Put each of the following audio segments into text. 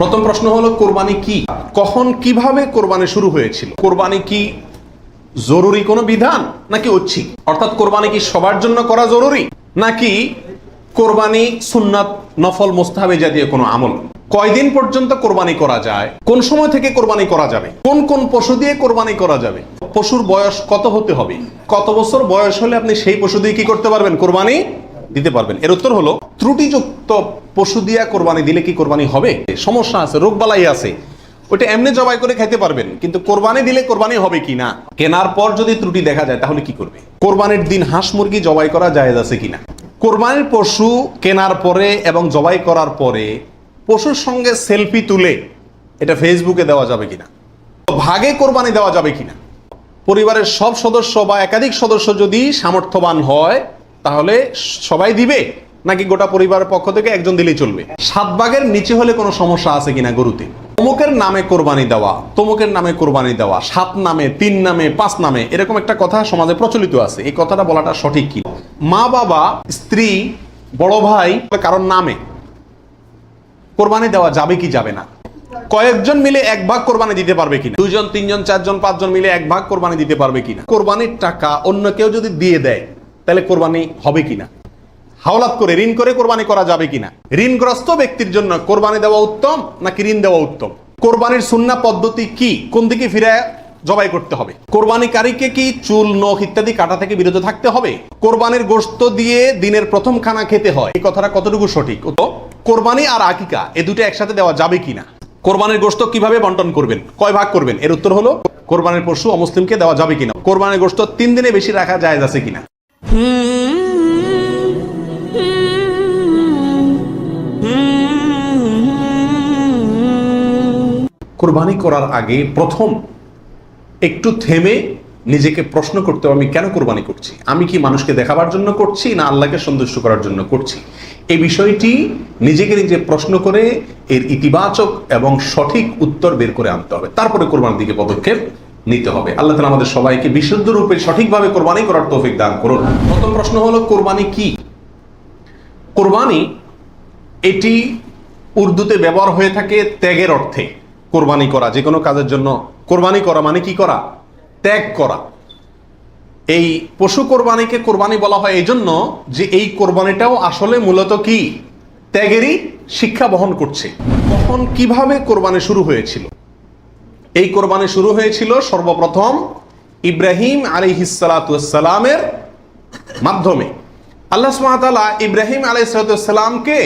প্রথম প্রশ্ন হলো, কোরবানি কি? কখন কীভাবে কোরবানি শুরু হয়েছিল? কোরবানি কি জরুরি কোনো বিধান নাকি ঐচ্ছিক? অর্থাৎ কোরবানি কি সবার জন্য করা জরুরি? নাকি কোরবানি সুন্নাত নফল মোস্তাহাবে জাতীয় কোনো আমল? কয়দিন পর্যন্ত কোরবানি করা যায়? কোন সময় থেকে কোরবানি করা যাবে? কোন কোন পশু দিয়ে কোরবানি করা যাবে? পশুর বয়স কত হতে হবে? কত বছর বয়স হলে আপনি সেই পশু দিয়ে কি করতে পারবেন? কোরবানি দিতে পারবেন। এর উত্তর হলো, ত্রুটিযুক্ত পশু দিয়া কোরবানি দিলে কি কোরবানি হবে? সমস্যা আছে, রোগবালাই আছে। ওটা এমনি জবাই করে খাইতে পারবেন, কিন্তু কোরবানি দিলে কোরবানি হবে কি না? কেনার পর যদি ত্রুটি দেখা যায়, তাহলে কি করবে? কোরবানির দিন হাঁস মুরগি জবাই করা জায়েজ আছে কিনা কোরবানির পশু কেনার পরে এবং জবাই করার পরে পশুর সঙ্গে সেলফি তুলে এটা ফেসবুকে দেওয়া যাবে কিনা ভাগে কোরবানি দেওয়া যাবে কিনা পরিবারের সব সদস্য বা একাধিক সদস্য যদি সামর্থ্যবান হয় তাহলে সবাই দিবে? নাকি গোটা পরিবারের পক্ষ থেকে একজন দিলেই চলবে? সাত ভাগের নিচে হলে কোনো সমস্যা আছে কিনা গরুতে? তমুকের নামে কোরবানি দেওয়া, তমুকের নামে কোরবানি দেওয়া, সাত নামে, তিন নামে, পাঁচ নামে, এরকম একটা কথা সমাজে প্রচলিত আছে। এই কথাটা বলাটা সঠিক কি? মা বাবা, স্ত্রী, বড় ভাই, কারোর নামে কোরবানি দেওয়া যাবে কি যাবে না? কয়েকজন মিলে এক ভাগ কোরবানি দিতে পারবে কিনা? দুজন, তিনজন, চারজন, পাঁচজন মিলে এক ভাগ কোরবানি দিতে পারবে কিনা? কোরবানির টাকা অন্য কেউ যদি দিয়ে দেয় তাহলে কোরবানি হবে কিনা? হাওলাত করে ঋণ করে কোরবানি করা যাবে কিনা? ঋণগ্রস্ত ব্যক্তির জন্য কোরবানি দেওয়া উত্তম নাকি ঋণ দেওয়া উত্তম? কোরবানির সুন্না পদ্ধতি কি? কোন দিকে ফিরে জবাই করতে হবে? কোরবানিকারীকে কি চুল, নখ ইত্যাদি কাটা থেকে বিরত থাকতে হবে? কোরবানির গোশত দিয়ে দিনের প্রথম খানা খেতে হয়। এই কথাটা কতটুকু সঠিক? তো কোরবানি আর আকিকা, এ দুটো একসাথে দেওয়া যাবে কিনা? কোরবানির গোশত কীভাবে বন্টন করবেন? কয় ভাগ করবেন? এর উত্তর হলো, কোরবানির পশু অমুসলিমকে দেওয়া যাবে কিনা? কোরবানির গোশত তিন দিনে বেশি রাখা যায় আছে কিনা? কোরবানি করার আগে প্রথম একটু থেমে নিজেকে প্রশ্ন করতে হবে, আমি কেন কোরবানি করছি? আমি কি মানুষকে দেখাবার জন্য করছি না আল্লাহকে সন্তুষ্ট করার জন্য করছি? এই বিষয়টি নিজেকে নিজে প্রশ্ন করে এর ইতিবাচক এবং সঠিক উত্তর বের করে আনতে হবে। তারপরে কোরবানির দিকে পদক্ষেপ নিতে হবে। আল্লাহ তালা আমাদের সবাইকে বিশুদ্ধ রূপে সঠিকভাবে কোরবানি করার তৌফিক দান করুন। প্রথম প্রশ্ন হলো, কোরবানি কি? কোরবানি এটি উর্দুতে ব্যবহার হয়ে থাকে ত্যাগের অর্থে। কোরবানি করা, যে কোনো কাজের জন্য। কোরবানি করা মানে কি করা? ত্যাগ করা। এই পশু কোরবানিকে কোরবানি বলা হয় এই জন্য যে এই কোরবানিটাও আসলে মূলত কি? ত্যাগেরই শিক্ষা বহন করছে। কখন কীভাবে কোরবানি শুরু হয়েছিল? এই কোরবানি শুরু হয়েছিল সর্বপ্রথম ইব্রাহিম আলিহিসালামের মাধ্যমে। আল্লাহ সুমাতালা ইব্রাহিম আলাইসালামকে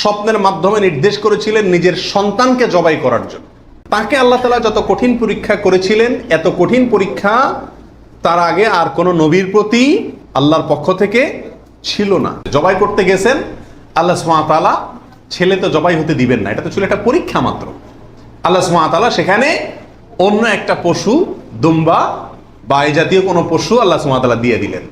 স্বপ্নের মাধ্যমে নির্দেশ করেছিলেন নিজের সন্তানকে জবাই করার জন্য। তাকে আল্লাহ তালা যত কঠিন পরীক্ষা করেছিলেন, এত কঠিন পরীক্ষা তার আগে আর কোনো নবীর প্রতি আল্লাহর পক্ষ থেকে ছিল না। জবাই করতে গেছেন, আল্লাহ সুমাতালা ছেলে তো জবাই হতে দিবেন না, এটা তো ছিল একটা পরীক্ষা মাত্র। আল্লাহ সুমাতালা সেখানে অন্য একটা পশু, দুম্বা বা এই জাতীয় কোনো পশু আল্লাহ সুমাতালা দিয়ে দিলেন।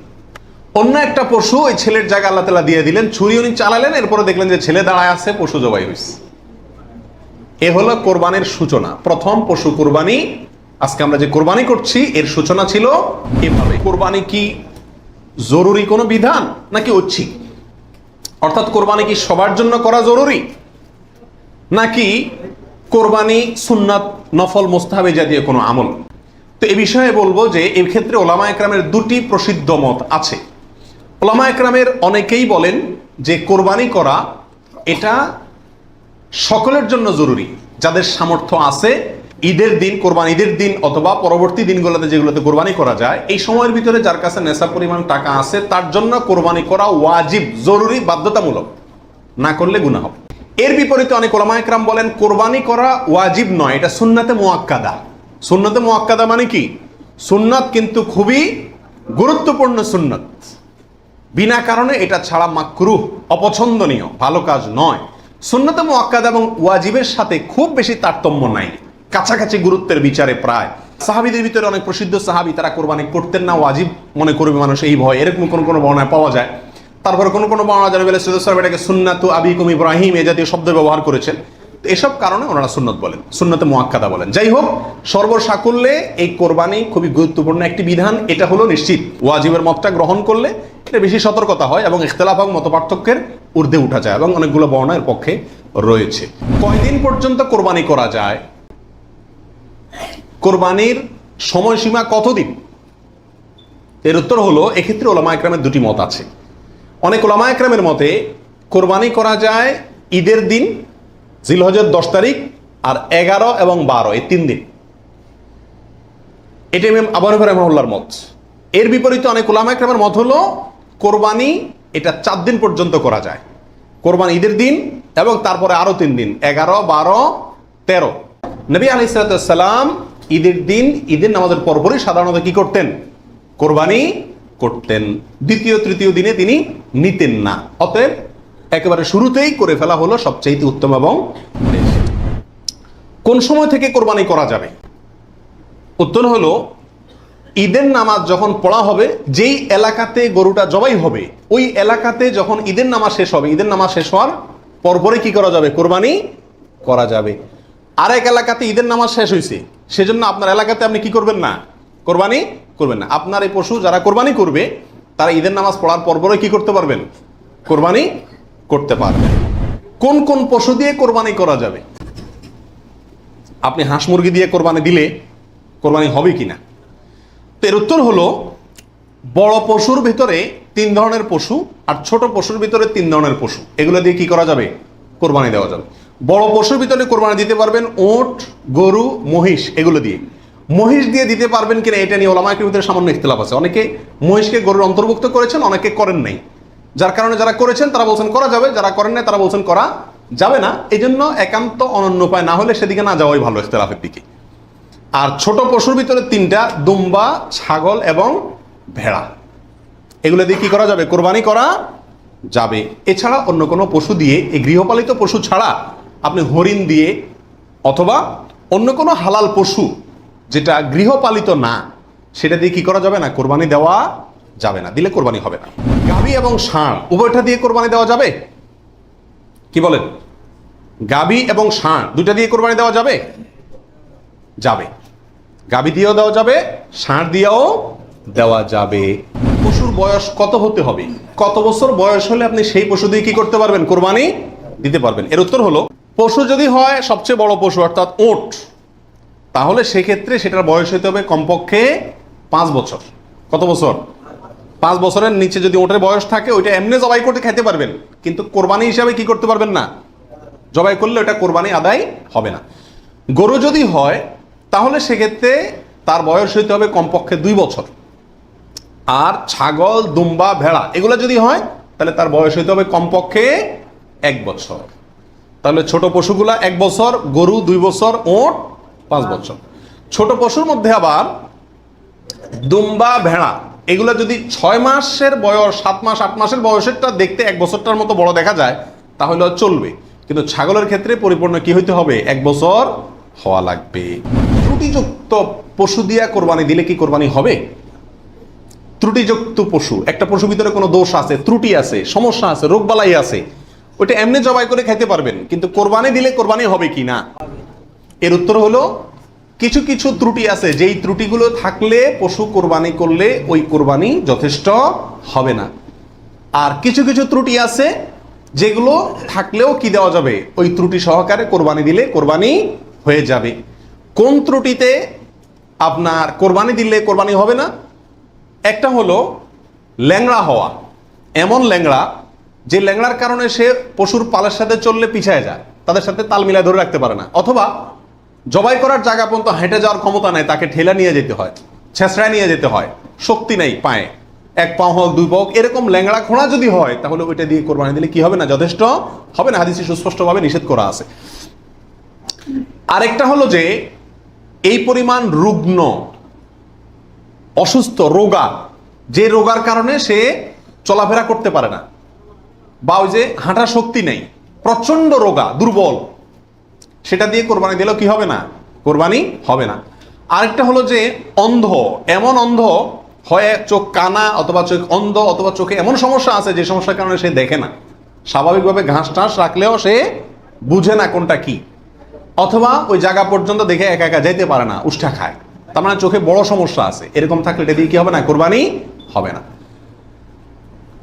অন্য একটা পশু ওই ছেলের জায়গা আল্লাহ তালা দিয়ে দিলেন, ছুরি উনি চালালেন, এরপরে দেখলেন যে ছেলে দাঁড়ায় আছে, পশু জবাই হয়েছে এ হলো কোরবানির সূচনা। প্রথম পশু কোরবানি, আজকে আমরা যে কোরবানি করছি, এর সূচনা ছিল এভাবে। কোরবানি কি জরুরি কোনো বিধান নাকি ঐচ্ছিক? অর্থাৎ কোরবানি কি সবার জন্য করা জরুরি? নাকি কোরবানি, সুন্নাত, নফল, মোস্তাহাবে জাতীয় কোনো আমল। তো এ বিষয়ে বলব যে এই ক্ষেত্রে ওলামা একরামের দুটি প্রসিদ্ধ মত আছে। ওলামা একরামের অনেকেই বলেন যে কোরবানি করা এটা সকলের জন্য জরুরি। যাদের সামর্থ্য আছে, ঈদের দিন কোরবানি ঈদের দিন অথবা পরবর্তী দিনগুলোতে যেগুলোতে কোরবানি করা যায়, এই সময়ের ভিতরে যার কাছে নেশা পরিমাণ টাকা আছে, তার জন্য কোরবানি করা ওয়াজিব, জরুরি, বাধ্যতামূলক। না করলে গুণা হবে। এর বিপরীতে অনেক ওলামা একরাম বলেন, কোরবানি করা ওয়াজিব নয়, এটা সুন্নাতে মোয়াক্কাদা সুন্নতে মোয়াক্কাদা মানে কি? সুন্নত কিন্তু খুবই গুরুত্বপূর্ণ সুন্নত। বিনা কারণে এটা ছাড়া মাকরুহ, অপছন্দনীয়, ভালো কাজ নয়। সুন্নতে মোয়াক্কাদ এবং ওয়াজিবের সাথে খুব বেশি তারতম্য নাই। কাছাকাছি গুরুত্বের বিচারে প্রায়। সাহাবিদের ভিতরে অনেক প্রসিদ্ধ সাহাবি, তারা কোরবানি করতেন না, ওয়াজিব মনে করবে মানুষ, এই ভয়। এরকম কোনো কোনো বর্ণায় পাওয়া যায়। তারপরে কোনো কোনো বর্ণনা জানাবে সাহেব এটাকে সুন্নাতু আবিকুম ইব্রাহিম এ জাতীয় শব্দ ব্যবহার করেছেন। তো এসব কারণে ওনারা সুন্নত বলেন, সুন্নতে মোয়াক্কাদা বলেন। যাই হোক, সর্বসাকুল্যে এই কোরবানি খুবই গুরুত্বপূর্ণ একটি বিধান, এটা হলো নিশ্চিত। ওয়াজিবের মতটা গ্রহণ করলে এটা বেশি সতর্কতা হয় এবং ইখতলাফ এবং মত পার্থক্যের ঊর্ধ্বে উঠা যায় এবং অনেকগুলো বর্ণা এর পক্ষে রয়েছে। কয়দিন পর্যন্ত কোরবানি করা যায়? কোরবানির সময়সীমা কতদিন? এর উত্তর হলো, এক্ষেত্রে ওলামা একরামের দুটি মত আছে। অনেক ওলামা একরামের মতে কোরবানি করা যায় ঈদের দিন জিলহজের দশ তারিখ আর এগারো এবং বারো, এই তিন দিন। এটি ইমাম আবু হানিফা রহমাহুল্লাহর মত। এর বিপরীতে অনেক ওলামা একরামের মত হলো কোরবানি এটা চার দিন পর্যন্ত করা যায়। কোরবানি ঈদের দিন এবং তারপরে আরও তিন দিন, এগারো, বারো, তেরো। নবী আলাইসালাম ঈদের দিন, ঈদের নামাজের পরপরই সাধারণত কি করতেন? কোরবানি করতেন। দ্বিতীয়, তৃতীয় দিনে তিনি নিতেন না। অতএব একেবারে শুরুতেই করে ফেলা হলো সবচেয়ে উত্তম এবং কোন সময় থেকে কোরবানি করা যাবে? উত্তর হলো, ঈদের নামাজ যখন পড়া হবে, যেই এলাকাতে গরুটা জবাই হবে, ওই এলাকাতে যখন ঈদের নামাজ শেষ হবে, ঈদের নামাজ শেষ হওয়ার পরপরে কি করা যাবে? কোরবানি করা যাবে। আরেক এলাকাতে ঈদের নামাজ শেষ হয়েছে সেজন্য আপনার এলাকাতে আপনি কি করবেন না? কোরবানি করবেন না। আপনার এই পশু যারা কোরবানি করবে, তারা ঈদের নামাজ পড়ার পরপরে কি করতে পারবেন? কোরবানি করতে পারবেন। কোন কোন পশু দিয়ে কোরবানি করা যাবে? আপনি হাঁস মুরগি দিয়ে কোরবানি দিলে কোরবানি হবে কিনা? তো এর উত্তর হলো, বড় পশুর ভিতরে তিন ধরনের পশু আর ছোট পশুর ভিতরে তিন ধরনের পশু। এগুলো দিয়ে কি করা যাবে? কোরবানি দেওয়া যাবে। বড় পশুর ভিতরে কোরবানি দিতে পারবেন ওট, গরু, মহিষ, এগুলো দিয়ে। মহিষ দিয়ে দিতে পারবেন কিনা এটা নিয়ে ওলামাকের ভিতরে সামান্য ইখতলাফ আছে। অনেকে মহিষকে গরুর অন্তর্ভুক্ত করেছেন, অনেকে করেন নাই। যার কারণে যারা করেছেন, তারা বলছেন করা যাবে, যারা করেন নাই, তারা বলছেন করা যাবে না। এই জন্য একান্ত অনন্য উপায় না হলে সেদিকে না যাওয়াই ভালো ইখতলাফের দিকে। আর ছোট পশুর ভিতরে তিনটা, দুম্বা, ছাগল এবং ভেড়া। এগুলো দিয়ে কি করা যাবে? কোরবানি করা যাবে। এছাড়া অন্য কোনো পশু দিয়ে, এই গৃহপালিত পশু ছাড়া আপনি হরিণ দিয়ে অথবা অন্য কোনো হালাল পশু যেটা গৃহপালিত না, সেটা দিয়ে কি করা যাবে না? কোরবানি দেওয়া যাবে না। দিলে কোরবানি হবে না। গাভী এবং ষাঁড়, উভয়টা দিয়ে কোরবানি দেওয়া যাবে? কি বলেন? গাভী এবং ষাঁড়, দুইটা দিয়ে কোরবানি দেওয়া যাবে? যাবে। গাভী দিয়েও দেওয়া যাবে, ষাঁড় দিয়েও দেওয়া যাবে। পশুর বয়স কত হতে হবে? কত বছর বয়স হলে আপনি সেই পশু দিয়ে কি করতে পারবেন? কোরবানি দিতে পারবেন। এর উত্তর হলো, পশু যদি হয় সবচেয়ে বড় পশু, অর্থাৎ ওট। তাহলে সেক্ষেত্রে সেটার বয়স হতে হবে কমপক্ষে পাঁচ বছর। কত বছর? পাঁচ বছরের নিচে যদি ওটের বয়স থাকে, ওইটা এমনি জবাই করতে খেতে পারবেন। কিন্তু কোরবানি হিসাবে কি করতে পারবেন না? জবাই করলে ওটা কোরবানি আদায় হবে না। গরু যদি হয়, তাহলে সেক্ষেত্রে তার বয়স হইতে হবে কমপক্ষে দুই বছর। আর ছাগল, দুম্বা, ভেড়া, এগুলো যদি হয়, তাহলে তার বয়স হইতে হবে কমপক্ষে এক বছর। তাহলে ছোট পশুগুলা এক বছর, গরু দুই বছর, ওট পাঁচ বছর। ছোট পশুর মধ্যে আবার দুম্বা ভেড়া এগুলো যদি ছয় মাসের বয়স সাত মাস আট মাসের বয়সেরটা দেখতে এক বছরটার মতো বড় দেখা যায় তাহলে চলবে। কিন্তু ছাগলের ক্ষেত্রে পরিপূর্ণ কি হইতে হবে? এক বছর হওয়া লাগবে। ত্রুটিযুক্ত পশু দিয়া কোরবানি দিলে কি কোরবানি হবে? ত্রুটিযুক্ত পশু একটা পশুর ভিতরে কোনো দোষ আছে ত্রুটি আছে সমস্যা আছে রোগবালাই আছে ওটা এমনি জবাই করে খাইতে পারবেন কিন্তু কোরবানি দিলে কোরবানি হবে কি না? এর উত্তর হলো, কিছু কিছু ত্রুটি আছে। যেই ত্রুটিগুলো থাকলে পশু কোরবানি করলে ওই কোরবানি যথেষ্ট হবে না। আর কিছু কিছু ত্রুটি আছে, যেগুলো থাকলেও কি দেওয়া যাবে? ওই ত্রুটি সহকারে কোরবানি দিলে কোরবানি হয়ে যাবে। কোন ত্রুটিতে আপনার কোরবানি দিলে কোরবানি হবে না? একটা হলো, ল্যাংড়া হওয়া। এমন ল্যাংড়া, যে ল্যাংড়ার কারণে সে পশুর পালের সাথে চললে পিছায় যায়। তাদের সাথে তাল মিলায় ধরে রাখতে পারে না। অথবা জবাই করার জায়গা পর্যন্ত হেঁটে যাওয়ার ক্ষমতা নেই, তাকে ঠেলা নিয়ে যেতে হয়, ছেঁচড়ায় নিয়ে যেতে হয়, শক্তি নেই পায়ে। এক পাও হোক, দুই পাও এরকম ল্যাংড়া খোঁড়া যদি হয়, তাহলে ওইটা দিয়ে কোরবানি দিলে কি হবে না? যথেষ্ট হবে না? হাদিসে সুস্পষ্টভাবে নিষেধ করা আছে। আরেকটা হলো যে, এই পরিমাণ রুগ্ন, অসুস্থ, রোগা, যে রোগার কারণে সে চলাফেরা করতে পারে না, বা ওই যে হাঁটার শক্তি নেই প্রচণ্ড রোগা, দুর্বল সেটা দিয়ে কোরবানি দিলেও কি হবে না? কোরবানি হবে না। আরেকটা হলো যে অন্ধ, এমন অন্ধ, হয় চোখ কানা অথবা চোখ অন্ধ অথবা চোখে এমন সমস্যা আছে যে সমস্যার কারণে সে দেখে না। স্বাভাবিকভাবে ঘাস টাস রাখলেও সে বুঝে না কোনটা কি। অথবা ওই জায়গা পর্যন্ত দেখে একা একা যেতে পারে না, উষ্ঠা খায়। তার মানে চোখে বড় সমস্যা আছে। এরকম থাকলে এটা দিয়ে কি হবে না? কোরবানি হবে না।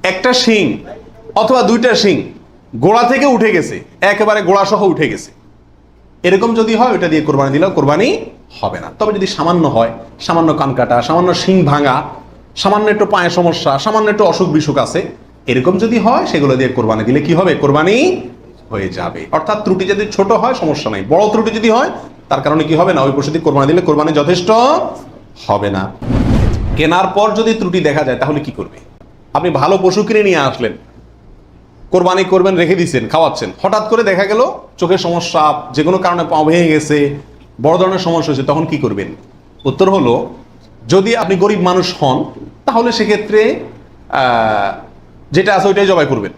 একটা শিং অথবা দুইটা শিং গোড়া থেকে উঠে গেছে। একেবারে গোড়া সহ উঠে গেছে। এরকম যদি হয় ওটা দিয়ে কোরবানি দিলেও কোরবানি হবে না। তবে যদি সামান্য হয়, সামান্য কান কাটা, সামান্য শিং ভাঙা, সামান্য একটু পায়ে সমস্যা, সামান্য একটু অসুখ বিসুখ আছে, এরকম যদি হয়, সেগুলো দিয়ে কোরবানি দিলে কি হবে? কোরবানি হয়ে যাবে। অর্থাৎ ত্রুটি যদি ছোট হয়, সমস্যা নাই। বড় ত্রুটি যদি হয়, তার কারণে কি হবে না? ওই পশু দিয়ে কোরবানি দিলে কোরবানি যথেষ্ট হবে না। কেনার পর যদি ত্রুটি দেখা যায়, তাহলে কি করবে? আপনি ভালো পশু কিনে নিয়ে আসলেন। কোরবানি করবেন, রেখে দিয়েছেন, খাওয়াচ্ছেন। হঠাৎ করে দেখা গেল চোখের সমস্যা, যে কোনো কারণে পা ভেঙে গেছে, বড় ধরনের সমস্যা হয়েছে, তখন কি করবেন? উত্তর হলো, যদি আপনি গরিব মানুষ হন, তাহলে সেক্ষেত্রে যেটা আছে ওইটাই জবাই করবেন।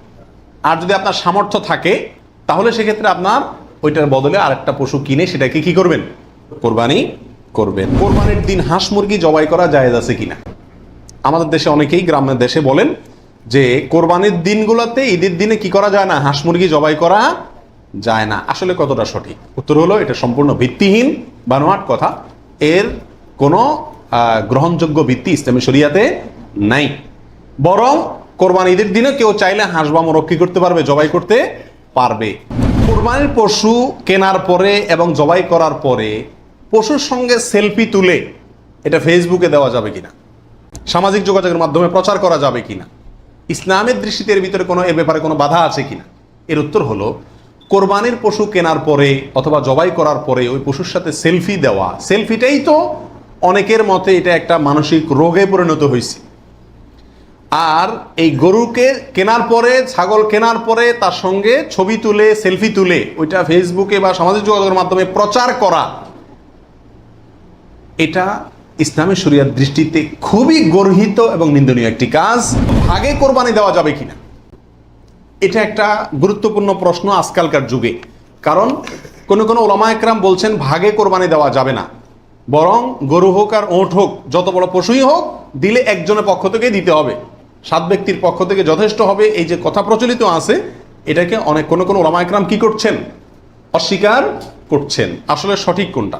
আর যদি আপনার সামর্থ্য থাকে, তাহলে সেক্ষেত্রে আপনার ওইটার বদলে আরেকটা পশু কিনে সেটাকে কি করবেন? কোরবানি করবেন। কোরবানির দিন হাঁস মুরগি জবাই করা জায়েজ আছে কিনা? আমাদের দেশে অনেকেই, গ্রামের দেশে বলেন যে কোরবানির দিনগুলোতে ঈদের দিনে কি করা যায় না? হাঁস মুরগি জবাই করা যায় না। আসলে কতটা সঠিক? উত্তর হলো, এটা সম্পূর্ণ ভিত্তিহীন বানোয়াট কথা। এর কোনো গ্রহণযোগ্য ভিত্তি ইসলামী শরিয়াতে নাই। বরং কোরবান ঈদের দিনে কেউ চাইলে হাঁস বা মোরগ করতে পারবে, জবাই করতে পারবে। কোরবানির পশু কেনার পরে এবং জবাই করার পরে পশুর সঙ্গে সেলফি তুলে এটা ফেসবুকে দেওয়া যাবে কিনা? সামাজিক যোগাযোগের মাধ্যমে প্রচার করা যাবে কিনা? ইসলামের দৃষ্টিতে এর ভিতরে কোনো, এ ব্যাপারে কোনো বাধা আছে কিনা? এর উত্তর হলো, কোরবানির পশু কেনার পরে অথবা জবাই করার পরে ওই পশুর সাথে সেলফি দেওয়া। সেলফিটাই তো অনেকের মতে এটা একটা মানসিক রোগে পরিণত হয়েছে। আর এই গরুকে কেনার পরে, ছাগল কেনার পরে তার সঙ্গে ছবি তুলে, সেলফি তুলে, ওইটা ফেসবুকে বা সামাজিক যোগাযোগের মাধ্যমে প্রচার করা, এটা ইসলামের শরিয়ার দৃষ্টিতে খুবই গর্হিত এবং নিন্দনীয় একটি কাজ। ভাগে কোরবানি দেওয়া যাবে কিনা? এটা একটা গুরুত্বপূর্ণ প্রশ্ন আজকালকার যুগে। কারণ কোনো কোনো ওলামা একরাম বলছেন, ভাগে কোরবানি দেওয়া যাবে না। বরং গরু হোক আর ওঁট হোক, যত বড় পশুই হোক, দিলে একজনের পক্ষ থেকে দিতে হবে। সাত ব্যক্তির পক্ষ থেকে যথেষ্ট হবে। এই যে কথা প্রচলিত আছে, এটাকে অনেক কোনো কোনো ওলামা একরাম কি করছেন? অস্বীকার করছেন। আসলে সঠিক কোনটা?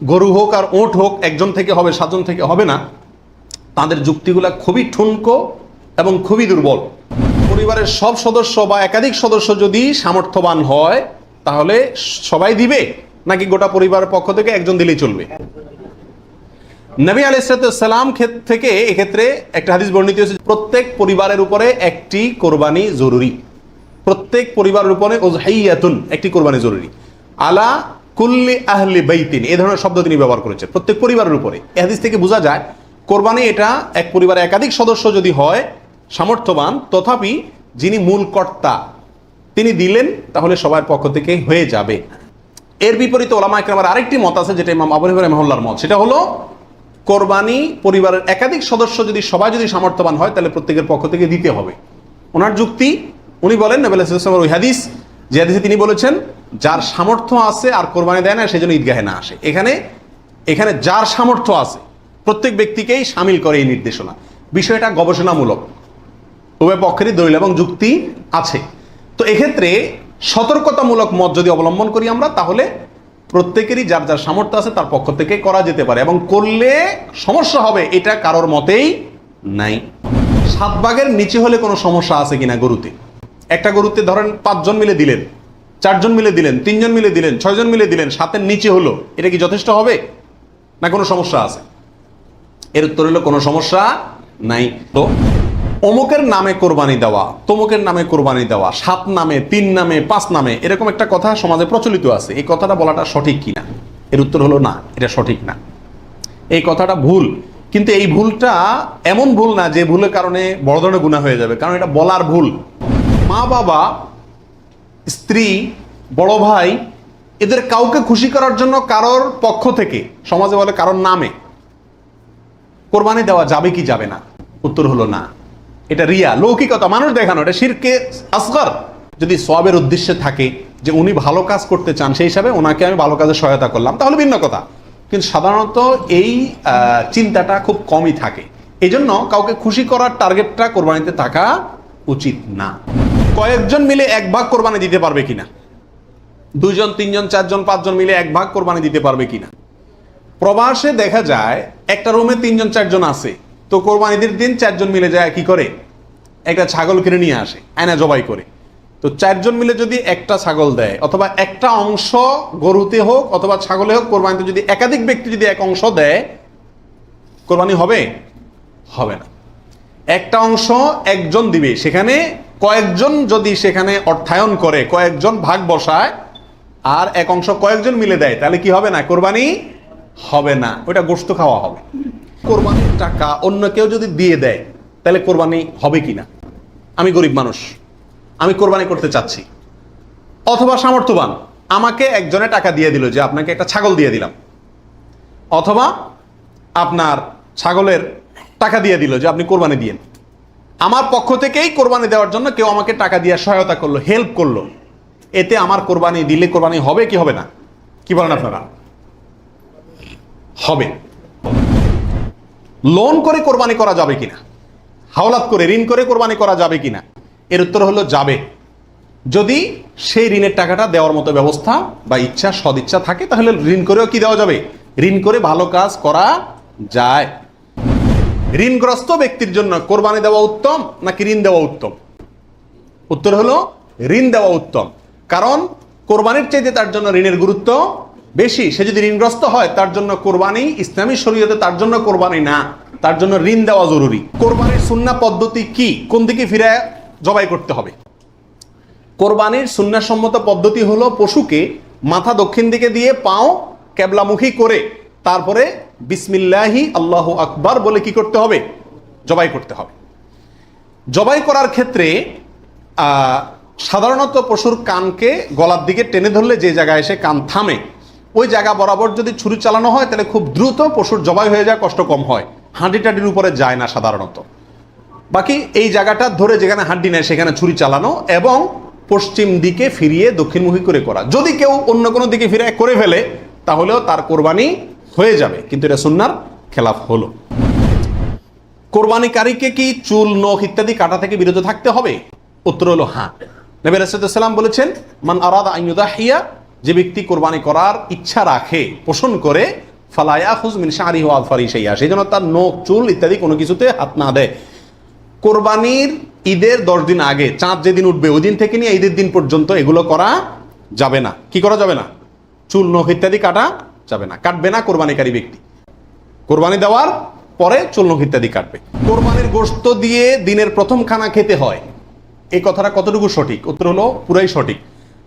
গরু হোক আর ওঁট হোক, একজন থেকে হবে, সাতজন থেকে হবে না। তাদের যুক্তিগুলা খুবই ঠুনকো এবং খুবই দুর্বল। পরিবারের সব সদস্য বা একাধিক সদস্য যদি সামর্থ্যবান হয়, তাহলে সবাই দিবে, নাকি গোটা পরিবারের পক্ষ থেকে একজন দিলেই চলবে? নবী আলাইসালাম থেকে এক্ষেত্রে একটা হাদিস বর্ণিত হয়েছে প্রত্যেক পরিবারের উপরে একটি কোরবানি জরুরি। প্রত্যেক পরিবারের উপরে ওজহাইয়াতুন একটি কোরবানি জরুরি। আলা কুল্লি আহলি বাইতিন, এই ধরনের শব্দ তিনি ব্যবহার করেছেন প্রত্যেক পরিবারের উপরে। এই হাদিস থেকে বোঝা যায়, কোরবানি এটা এক পরিবারে একাধিক সদস্য যদি হয়, সামর্থ্যবান, তথাপি যিনি মূল কর্তা, তিনি দিলেন, তাহলে সবার পক্ষ থেকে হয়ে যাবে। এর বিপরীতে ওলামা একরামের আরেকটি মত আছে, যেটা ইমাম আবু হানিফা মহল্লার মত। সেটা হলো, কোরবানি পরিবারের একাধিক সদস্য যদি, সবাই যদি সামর্থ্যবান হয়, তাহলে প্রত্যেকের পক্ষ থেকে দিতে হবে। ওনার যুক্তি, উনি বলেন নবেল হাদিস যে হাদিসে তিনি বলেছেন, যার সামর্থ্য আছে আর কোরবানি দেয় না সেজন্য ঈদগাহে না আসে। এখানে এখানে যার সামর্থ্য আছে, প্রত্যেক ব্যক্তিকেই সামিল করে এই নির্দেশনা। বিষয়টা গবেষণামূলক। উভয় পক্ষেরই দলিল এবং যুক্তি আছে। তো এক্ষেত্রে সতর্কতামূলক মত যদি অবলম্বন করি আমরা, তাহলে প্রত্যেকেরই যার যার সামর্থ্য আছে, তার পক্ষ থেকে করা যেতে পারে এবং করলে সমস্যা হবে, এটা কারোর মতেই নাই। সাত ভাগের নিচে হলে কোনো সমস্যা আছে কিনা গরুতে? একটা গরুতে ধরেন পাঁচজন মিলে দিলেন, চারজন মিলে দিলেন, তিনজন মিলে দিলেন, ছয়জন মিলে দিলেন, সাতের নিচে হলো, এটা কি যথেষ্ট হবে? না কোনো সমস্যা আছে? এর উত্তর হলো কোনো সমস্যা নাই। তো অমুকের নামে কোরবানি দেওয়া, তমুকের নামে কোরবানি দেওয়া, সাত নামে, তিন নামে, পাঁচ নামে, এরকম একটা কথা সমাজে প্রচলিত আছে। এই কথাটা বলাটা সঠিক কিনা? এর উত্তর হলো না, এটা সঠিক না। এই কথাটা ভুল, কিন্তু এই ভুলটা এমন ভুল না যে ভুলের কারণে বড় ধরনের গুণা হয়ে যাবে, কারণ এটা বলার ভুল। মা বাবা স্ত্রী, বড় ভাই, এদের কাউকে খুশি করার জন্য কারোর পক্ষ থেকে, সমাজে বলে কারোর নামে কোরবানি দেওয়া যাবে কি যাবে না? উত্তর হলো না। এটা রিয়া, লৌকিকতা, মানুষ দেখানো, এটা শিরকে আসগর। যদি সবের উদ্দেশ্যে থাকে যে উনি ভালো কাজ করতে চান, সেই হিসাবে ওনাকে আমি ভালো কাজে সহায়তা করলাম। তাহলে ভিন্ন কথা। কিন্তু সাধারণত এই চিন্তাটা খুব কমই থাকে। এই জন্য কাউকে খুশি করার টার্গেটটা কোরবানিতে থাকা উচিত না। কয়েকজন মিলে এক ভাগ কোরবানি দিতে পারবে কিনা? দুইজন, তিনজন, চারজন, পাঁচজন মিলে এক ভাগ কোরবানি দিতে পারবে কিনা? প্রবাসে দেখা যায়, একটা রুমে তিনজন, চারজন আছে। তো কোরবানিদের দিন চারজন মিলে যায় কি করে? একটা ছাগল কিনে নিয়ে আসে, আয়না জবাই করে। তো চারজন মিলে যদি একটা ছাগল দেয়, অথবা একটা অংশ গরুতে হোক, অথবা ছাগলে হোক, কোরবানিতে যদি একাধিক ব্যক্তি যদি এক অংশ দেয়, কোরবানি হবে? হবে না। একটা অংশ একজন দিবে। সেখানে কয়েকজন যদি সেখানে অর্থায়ন করে, কয়েকজন ভাগ বসায়, আর এক অংশ কয়েকজন মিলে দেয়, তাহলে কি হবে না? কোরবানি হবে না। ওটা গোস্ত খাওয়া হবে। কোরবানির টাকা অন্য কেউ যদি দিয়ে দেয়, তাহলে কোরবানি হবে কি না? আমি গরিব মানুষ। আমি কোরবানি করতে চাচ্ছি। অথবা সামর্থ্যবান। আমাকে একজনে টাকা দিয়ে দিল যে আপনাকে একটা ছাগল দিয়ে দিলাম। অথবা আপনার ছাগলের টাকা দিয়ে দিল যে আপনি কোরবানি দিয়েন। আমার পক্ষ থেকেই কোরবানি দেওয়ার জন্য কেউ আমাকে টাকা দিয়ে সহায়তা করল হেল্প করল। এতে আমার কোরবানি দিলে কোরবানি হবে কি হবে না? কি বলেন আপনারা? হবে। লোন করে কোরবানি করা যাবে কিনা? হাওলাত করে, ঋণ করে কোরবানি করা যাবে কিনা? এর উত্তর হলো যাবে। যদি সেই ঋণের টাকাটা দেওয়ার মতো ব্যবস্থা বা ইচ্ছা, সদিচ্ছা থাকে, তাহলে ঋণ করেও কি দেওয়া যাবে? ঋণ করে ভালো কাজ করা যায়। ঋণগ্রস্ত ব্যক্তির জন্য কোরবানি দেওয়া উত্তম নাকি ঋণ দেওয়া উত্তম? উত্তর হলো ঋণ দেওয়া উত্তম। কারণ কোরবানির চাইতে তার জন্য ঋণের গুরুত্ব বেশি। সে যদি ঋণগ্রস্ত হয়, তার জন্য কোরবানি ইসলামী শরীয়তে তার জন্য কোরবানি না, তার জন্য ঋণ দেওয়া জরুরি। কোরবানির সুন্না পদ্ধতি কি? কোন দিকে ফিরে জবাই করতে হবে? কোরবানির সুন্নাসম্মত পদ্ধতি হলো পশুকে মাথা দক্ষিণ দিকে দিয়ে পাও ক্যাবলামুখী করে, তারপরে বিসমিল্লাহি আল্লাহ আকবার বলে কি করতে হবে? জবাই করতে হবে। জবাই করার ক্ষেত্রে সাধারণত পশুর কানকে গলার দিকে টেনে ধরলে যে জায়গায় এসে কান থামে, ওই জায়গা বরাবর যদি ছুরি চালানো হয়, তাহলে খুব দ্রুত পশুর জবাই হয়ে যায়, কষ্ট কম হয়। হাঁটি টাটির উপরে যায় না সাধারণত। বাকি এই জায়গাটা ধরে যেখানে হাড্ডি নেয়, সেখানে ছুরি চালানো এবং পশ্চিম দিকে ফিরিয়ে দক্ষিণমুখী করে করা। যদি কেউ অন্য কোনো দিকে ফিরে করে ফেলে, তাহলেও তার কোরবানি হয়ে যাবে, কিন্তু এটা সুন্নার খেলাফ হলো। কোরবানিকারীকে কি চুল, নখ ইত্যাদি কাটা থেকে বিরত থাকতে হবে? উত্তর হলো হ্যাঁ। নবী রাসুলাম বলেছেন, মান আরাদা আইনুদাহিয়া যে ব্যক্তি কোরবানি করার ইচ্ছা রাখে, পোষণ করে ফালায়া হুজ মিন শাহরি ওয়া আলফারি সেইয়া সেই জন্য তার নখ, চুল ইত্যাদি কোনো কিছুতে হাত না দেয়। কোরবানির ঈদের দশ দিন আগে, চাঁদ যেদিন উঠবে, ওই দিন থেকে নিয়ে ঈদের দিন পর্যন্ত এগুলো করা যাবে না। কি করা যাবে না? চুল, নখ ইত্যাদি কাটা যাবে না। কাটবে না কোরবানিকারী ব্যক্তি। কোরবানি দেওয়ার পরে চুল ইত্যাদি কাটবে। কোরবানির গোশত দিয়ে দিনের প্রথম খানা খেতে হয়। এই কথাটা কতটুকু সঠিক? উত্তর হলো পুরাই সঠিক।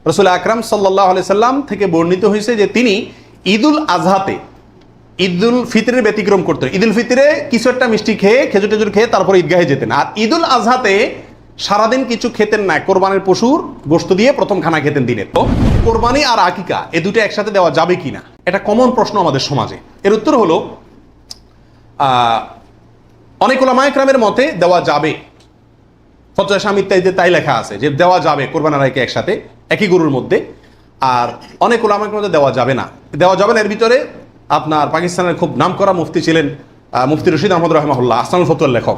রসুল আকরাম সাল্লাহ সাল্লাম থেকে বর্ণিত হয়েছে যে তিনি ঈদুল আজহাতে ঈদুল ফিতরের ব্যতিক্রম করতেন। ঈদুল ফিতরে কিছু একটা মিষ্টি খেয়ে খেজুর টেজুর খেয়ে তারপর ঈদগাহে যেতেন। আর ঈদুল আজহাতে সারাদিন কিছু খেতেন না, কোরবানির পশুর গোস্ত দিয়ে প্রথম খানা খেতেন দিনের। তো কোরবানি আর আকিকা, এ দুটো একসাথে দেওয়া যাবে কিনা? এটা কমন প্রশ্ন আমাদের সমাজে। এর উত্তর হলো অনেক ওলামায়করামের মতে দেওয়া যাবে। ফতোয়া স্বামী ইত্যাদিতে তাই লেখা আছে, যে দেওয়া যাবে কোরবান আড়াইকে একসাথে, একই গরুর মধ্যে। আর অনেক ওলামাকে মধ্যে দেওয়া যাবে না। দেওয়া যাবে না, এর ভিতরে আপনার পাকিস্তানের খুব নামকরা মুফতি ছিলেন মুফতি রশিদ আহমদ রহমাহুল্লাহ, আসানুল ফতুয়ার লেখক।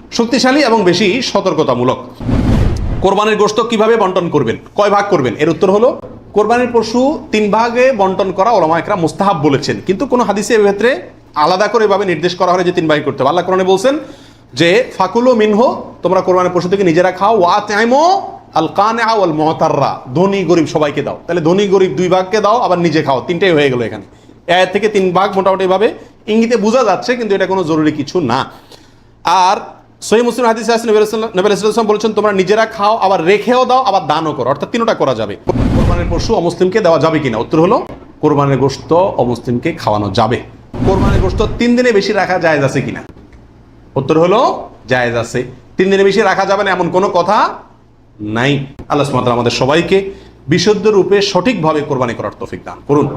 শক্তিশালী এবং বেশি সতর্কতামূলক। কোরবানির গোশত কীভাবে বন্টন করবেন? কয় ভাগ করবেন? এর উত্তর হলো, কোরবানির পশু তিন ভাগে বন্টন করা ওলামা একরা মুস্তাহাব বলেছেন। কিন্তু কোনো হাদিসে ক্ষেত্রে আলাদা করে এভাবে নির্দেশ করা হয় যে তিন ভাগে করতে হবে। আল্লাহ কোরআনে বলছেন যে, ফাকুলো মিনহো, তোমরা কোরবানির পশু থেকে নিজেরা খাও, ওয়া তাইমো আল কানে আওয়াল মহতাররা ধনী, গরিব সবাইকে দাও। তাহলে ধনী, গরিব দুই ভাগকে দাও, আবার নিজে খাও। তিনটাই হয়ে গেল এখানে। এর থেকে তিন ভাগ মোটামুটি ভাবে ইঙ্গিতে বোঝা যাচ্ছে, কিন্তু এটা কোনো জরুরি কিছু না। আর সহি মুসলিম হাদিস আছে, নবী ইসলাম বলেছেন, তোমরা নিজেরা খাও, আবার রেখেও দাও, আবার দানও করো। অর্থাৎ তিনটা করা যাবে। কোরবানির পশু অমুসলিমকে দেওয়া যাবে কিনা? উত্তর হলো, কোরবানির গোশত অমুসলিমকে খাওয়ানো যাবে। কোরবানির গোশত তিন দিনে বেশি রাখা জায়েজ আছে কিনা? উত্তর হলো, জায়েজ আছে। তিন দিনে বেশি রাখা যাবে না এমন কোনো কথা নাই। আল্লাহ তাআলা আমাদের সবাইকে বিশুদ্ধ রূপে সঠিকভাবে কোরবানি করার তৌফিক দান করুন।